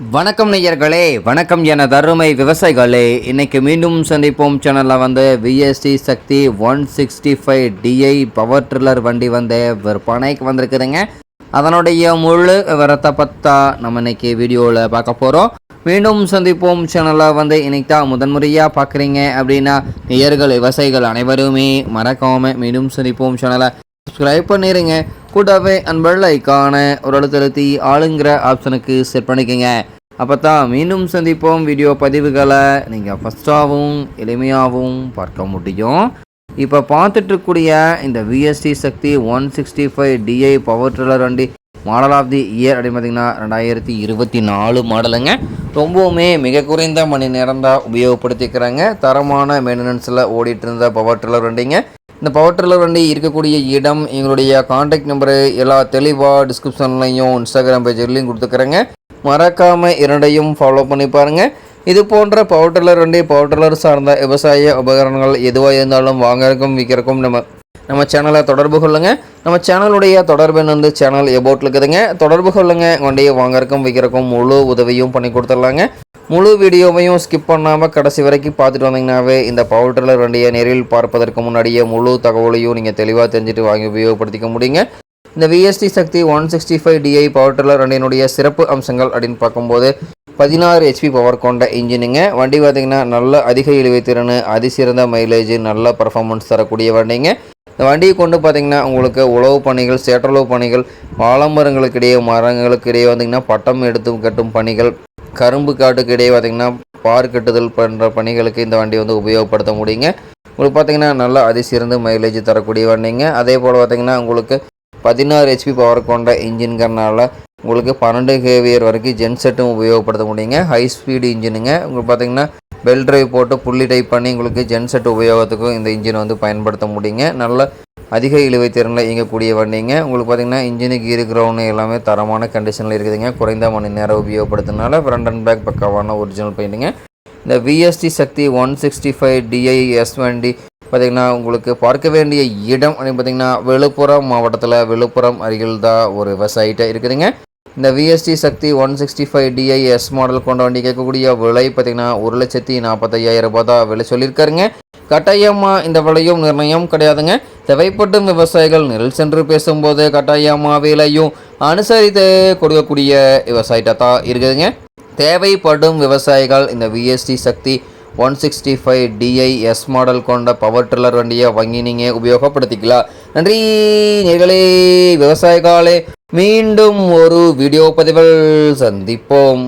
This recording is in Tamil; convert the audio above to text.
வணக்கம் நேயர்களே வணக்கம் என தருமை விவசாயிகளே. இன்னைக்கு மீண்டும் சந்திப்போம். சேனலில் வந்து VST Shakti one sixty five DI power tiller வண்டி வந்து விற்பனைக்கு வந்திருக்குதுங்க. அதனுடைய முழு விவரத்தை பற்றா நம்ம இன்னைக்கு வீடியோவில் பார்க்க போகிறோம் மீண்டும் சந்திப்போம். சேனலில் வந்து இன்னைக்கு தான் முதன்முறையாக பார்க்குறீங்க அப்படின்னா நேயர்கள் விவசாயிகள் அனைவருமே மறக்காமல் மீண்டும் சந்திப்போம். சேனலை சப்ஸ்கிரைப் பண்ணிடுங்க கூடவே பெல் ஐக்கானை ஒரு அழுத்தழுத்தி ஆளுங்கிற ஆப்ஷனுக்கு செட் பண்ணிக்கோங்க. அப்போ தான் மீண்டும் சந்திப்போம் வீடியோ பதிவுகளை. நீங்கள் ஃபஸ்ட்டாகவும் எளிமையாகவும் பார்க்க முடியும். இப்போ பார்த்துட்ருக்கூடிய இந்த VST Shakti one sixty five DI power tiller வண்டி மாடல் ஆஃப் தி இயர் அப்படின்னு பார்த்தீங்கன்னா ரெண்டாயிரத்தி இருபத்தி நாலு மாடலுங்க ரொம்பவுமே மிக குறைந்த மணி நேரம் தான் உபயோகப்படுத்திக்கிறாங்க. தரமான மெயின்டெனன்ஸில் ஓடிட்டு இருந்த பவர் ட்ரில்லர் வண்டிங்க. இந்த பவர் ட்ரில்லர் வண்டி இருக்கக்கூடிய இடம் எங்களுடைய காண்டாக்ட் நம்பரு எல்லா தெளிவாக டிஸ்கிரிப்ஷன்லையும் இன்ஸ்டாகிராம் பேஜ்லையும் கொடுத்துக்கிறேங்க. மறக்காமல் இரண்டையும் ஃபாலோ பண்ணி பாருங்கள் இது போன்ற பவர் ட்ரில்லர் வண்டி பவர் ட்ரில்லர் சார்ந்த விவசாய உபகரணங்கள் எதுவாக இருந்தாலும் வாங்கறதுக்கும் விற்கிறக்கும் நம்ம நம்ம சேனலை தொடர்பு கொள்ளுங்கள் நம்ம சேனலுடைய தொடர்பு வந்து சேனல் எபோட்டில் இருக்குதுங்க. தொடர்பு கொள்ளுங்கள் வண்டியை வாங்கறக்கும் விற்கிறக்கும் முழு உதவியும் பண்ணி கொடுத்துடலாங்க. முழு வீடியோவையும் ஸ்கிப் பண்ணாமல் கடைசி வரைக்கும் பார்த்துட்டு வந்தீங்கன்னாவே இந்த பவர் ட்ரில்லர் வண்டியை நேரில் பார்ப்பதற்கு முன்னாடியே முழு தகவலையும் நீங்கள் தெளிவாக தெரிஞ்சுட்டு வாங்கி உபயோகப்படுத்திக்க முடியுங்க. இந்த VST Shakti one sixty five DI power tiller வண்டியினுடைய சிறப்பு அம்சங்கள் அப்படின்னு பார்க்கும்போது பதினாறு ஹெச்பி பவர் கொண்ட இன்ஜினுங்க வண்டி பார்த்திங்கன்னா நல்ல அதிக இழுவை திறன் அதிசிறந்த மைலேஜ் நல்ல பர்ஃபார்மன்ஸ் தரக்கூடிய வண்டிங்க. இந்த வண்டியை கொண்டு பார்த்தீங்கன்னா உங்களுக்கு உழவு பணிகள் சேற்றளவு பணிகள் வாழமரங்களுக்கு இடையே மரங்களுக்கு இடையே வந்தீங்கன்னா பட்டம் எடுத்து கட்டும் பணிகள் கரும்பு காட்டுக்கு இடையே பார்த்தீங்கன்னா பார் கட்டுதல் பண்ணுற பணிகளுக்கு இந்த வண்டி வந்து உபயோகப்படுத்த முடியுங்க. உங்களுக்கு பார்த்தீங்கன்னா நல்லா அதிசிறந்த மைலேஜ் தரக்கூடிய வண்டிங்க. அதே போல் பார்த்தீங்கன்னா உங்களுக்கு பதினாறு ஹெச்பி பவர் கொண்ட இன்ஜின்கிறனால உங்களுக்கு பன்னெண்டு ஹேவியர் வரைக்கும் ஜென்செட்டும் உபயோகப்படுத்த முடியுங்க. ஹை ஸ்பீடு இன்ஜினுங்க உங்களுக்கு பார்த்தீங்கன்னா பெல் டிரைவ் போட்டு புள்ளி டைப் பண்ணி உங்களுக்கு ஜென்செட் உபயோகத்துக்கும் இந்த இன்ஜினை வந்து பயன்படுத்த முடியுங்க. நல்ல அதிக இழுவை திறனில் இயங்கக்கூடிய வண்டிங்க. உங்களுக்கு பார்த்தீங்கன்னா இன்ஜினுக்கு இருக்கிறவனு எல்லாமே தரமான கண்டிஷனில் இருக்குதுங்க. குறைந்த மணி நேரம் உபயோகப்படுத்துனால ஃப்ரண்ட் அண்ட் பேக் பக்காவான ஒரிஜினல் பெயிண்ட்டுங்க இந்த VST Shakti one sixty five DIS வண்டி பார்த்திங்கன்னா உங்களுக்கு பார்க்க வேண்டிய இடம் அப்படின்னு பார்த்தீங்கன்னா விழுப்புரம் மாவட்டத்தில் விழுப்புரம் அருகில் தான் ஒரு விவசாயிட்ட இருக்குதுங்க. இந்த VST Shakti one sixty five DIS model கொண்ட வண்டி கேட்கக்கூடிய விலை பார்த்திங்கன்னா ஒரு லட்சத்தி நாற்பத்தையாயிரம் ரூபாய் தான் விலை சொல்லியிருக்காருங்க. கட்டாயமாக இந்த விலையும் நிர்ணயம் கிடையாதுங்க. தேவைப்படும் விவசாயிகள் நெல் சென்று பேசும்போது கட்டாயமாக விலையும் அனுசரித்து கொடுக்கக்கூடிய விவசாயிட்ட தான் இருக்குதுங்க. தேவைப்படும் விவசாயிகள் இந்த VST Shakti one sixty five DI S model கொண்ட பவர் ட்ரில்லர் வண்டியை வாங்கி நீங்கள் உபயோகப்படுத்திக்கலாம். நன்றி நேர்களே விவசாயிகளே மீண்டும் ஒரு வீடியோ பதிவில் சந்திப்போம்.